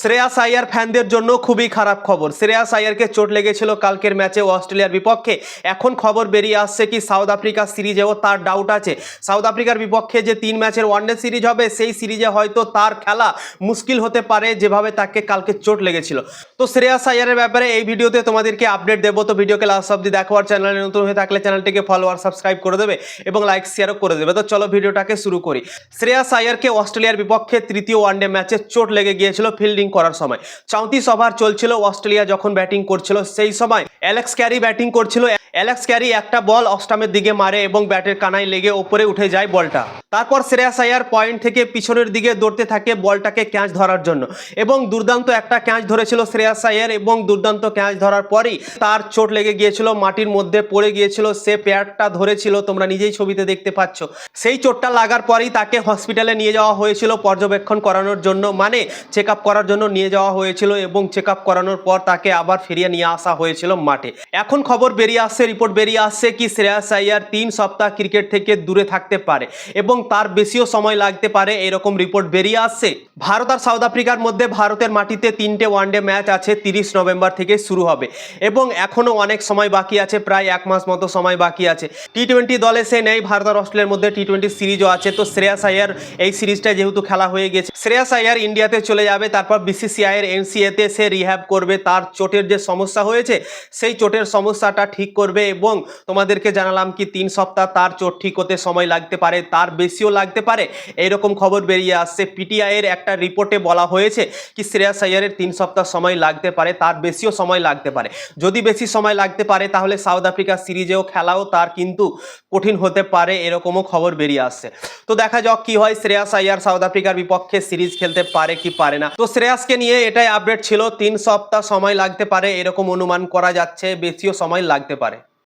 শ্রেয়াস আয়ার ফ্যানদের জন্য খুবই খারাপ খবর। শ্রেয়াস আয়ারকে চোট লেগেছিল কালকের ম্যাচে অস্ট্রেলিয়ার বিপক্ষে। এখন খবর বেরিয়ে আসছে কি, সাউথ আফ্রিকা সিরিজেও তার ডাউট আছে। সাউথ আফ্রিকার বিপক্ষে যে তিন ম্যাচের ওয়ানডে সিরিজ হবে, সেই সিরিজে হয়তো তার খেলা মুশকিল হতে পারে যেভাবে তাকে কালকে চোট লেগেছিল। তো শ্রেয়াস আয়ারের ব্যাপারে এই ভিডিওতে তোমাদেরকে আপডেট দেবো। তো ভিডিওকে লাস্ট অব্দি দেখো আর চ্যানেলে নতুন হয়ে থাকলে চ্যানেলটিকে ফলো আর সাবস্ক্রাইব করে দেবে এবং লাইক শেয়ারও করে দেবে। তো চলো ভিডিওটাকে শুরু করি। শ্রেয়াস আয়ারকে অস্ট্রেলিয়ার বিপক্ষে তৃতীয় ওয়ানডে ম্যাচে চোট লেগে গিয়েছিল ফিল্ডিং করার সময়। চৌত্রিশ ওভার চলছিল, অস্ট্রেলিয়া যখন ব্যাটিং করছিল, সেই সময় অ্যালেক্স ক্যারি ব্যাটিং করছিল। অ্যালেক্স ক্যারি একটা বল অস্টামের দিকে মারে এবং ব্যাটের কানায় লেগে ওপরে উঠে যায় বলটা। তারপর শ্রেয়াস আয়ার পয়েন্ট থেকে পিছনের দিকে দৌড়তে থাকে বলটাকে ক্যাচ ধরার জন্য। এবং দুর্দান্ত একটা ক্যাচ ধরেছিল শ্রেয়াস আয়ার এবং দুর্দান্ত ক্যাচ ধরার পরই তার চোট লেগে গিয়েছিল, মাটির মধ্যে পড়ে গিয়েছিল, সে প্যাডটা ধরেছিল, তোমরা নিজেই ছবিতে দেখতে পাচ্ছ। সেই চোটটা লাগার পরই তাকে হসপিটালে নিয়ে যাওয়া হয়েছিল পর্যবেক্ষণ করানোর জন্য মানে চেক করার জন্য নিয়ে যাওয়া হয়েছিল এবং চেক করানোর পর তাকে আবার ফিরিয়ে নিয়ে আসা হয়েছিল মাঠে। এখন খবর বেরিয়ে আসছে রিপোর্ট বেরিয়ে আসছে কি শ্রেয়াস আয়ার তিন সপ্তাহ ক্রিকেট থেকে দূরে থাকতে পারে এবং তার বেশিও সময় লাগতে পারে এরকম রিপোর্ট বেরিয়ে আসছে। ভারত আর সাউথ আফ্রিকার মধ্যে ভারতের মাটিতে তিনটে ওয়ানডে ম্যাচ আছে তিরিশ নভেম্বর থেকে শুরু হবে এবং এখনও অনেক সময় বাকি আছে, প্রায় এক মাস মতো সময় বাকি আছে। টি টোয়েন্টি দলে সে নেই, ভারত আর অস্ট্রেলিয়ার মধ্যে টি টোয়েন্টি সিরিজও আছে। তো শ্রেয়াস আয়ার এই সিরিজটা যেহেতু খেলা হয়ে গেছে, শ্রেয়াস আয়ার ইন্ডিয়াতে চলে যাবে, তারপর বিসিসিআই এর এনসিএতে সে রিহ্যাব করবে। তার চোটের যে সমস্যা হয়েছে, সেই চোটের সমস্যাটা ঠিক করবে এবং তোমাদেরকে জানালাম কি তিন সপ্তাহ তার চোট ঠিক হতে সময় লাগতে পারে, তার বেশিও লাগতে পারে। এইরকম খবর বেরিয়ে আসছে। পিটিআইয়ের একটা রিপোর্টে বলা হয়েছে কি শ্রেয়াস আয়ারের তিন সপ্তাহ সময় লাগতে পারে, তার বেশিও সময় লাগতে পারে। যদি বেশি সময় লাগতে পারে, তাহলে সাউথ আফ্রিকা সিরিজেও খেলাও তার কিন্তু কঠিন হতে পারে, এরকমও খবর বেরিয়ে আসছে। তো দেখা যাক কি হয় শ্রেয়াস আয়ার সাউথ আফ্রিকার বিপক্ষে সিরিজ খেলতে পারে কি পারে না। তো শ্রেয়াসকে নিয়ে এটাই আপডেট ছিল, তিন সপ্তাহ সময় লাগতে পারে, এরকম অনুমান করা যাচ্ছে, বেশিও সময় লাগতে পারে।